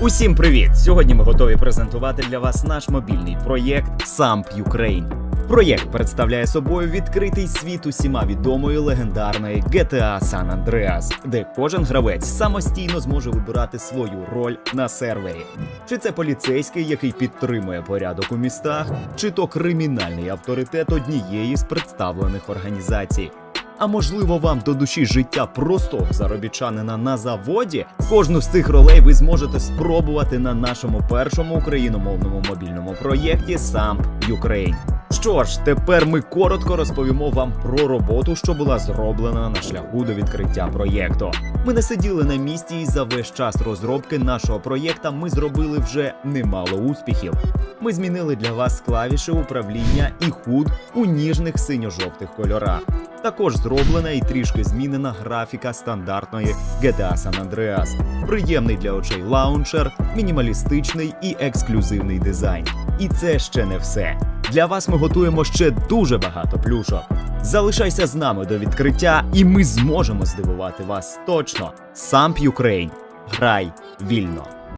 Усім привіт! Сьогодні ми готові презентувати для вас наш мобільний проєкт SAMP Ukraine. Проєкт представляє собою відкритий світ усіма відомої легендарної GTA San Andreas, де кожен гравець самостійно зможе вибирати свою роль на сервері. Чи це поліцейський, який підтримує порядок у містах, чи то кримінальний авторитет однієї з представлених організацій. А можливо, вам до душі життя простого заробітчанина на заводі? Кожну з цих ролей ви зможете спробувати на нашому першому україномовному мобільному проєкті Самп Ukraine. Що ж, тепер ми коротко розповімо вам про роботу, що була зроблена на шляху до відкриття проєкту. Ми не сиділи на місці, і за весь час розробки нашого проєкта ми зробили вже немало успіхів. Ми змінили для вас клавіші управління і худ у ніжних синьо-жовтих кольорах. Також зроблена і трішки змінена графіка стандартної GTA San Andreas. Приємний для очей лаунчер, мінімалістичний і ексклюзивний дизайн. І це ще не все. Для вас ми готуємо ще дуже багато плюшок. Залишайся з нами до відкриття, і ми зможемо здивувати вас точно. Самп Ukraine. Грай вільно.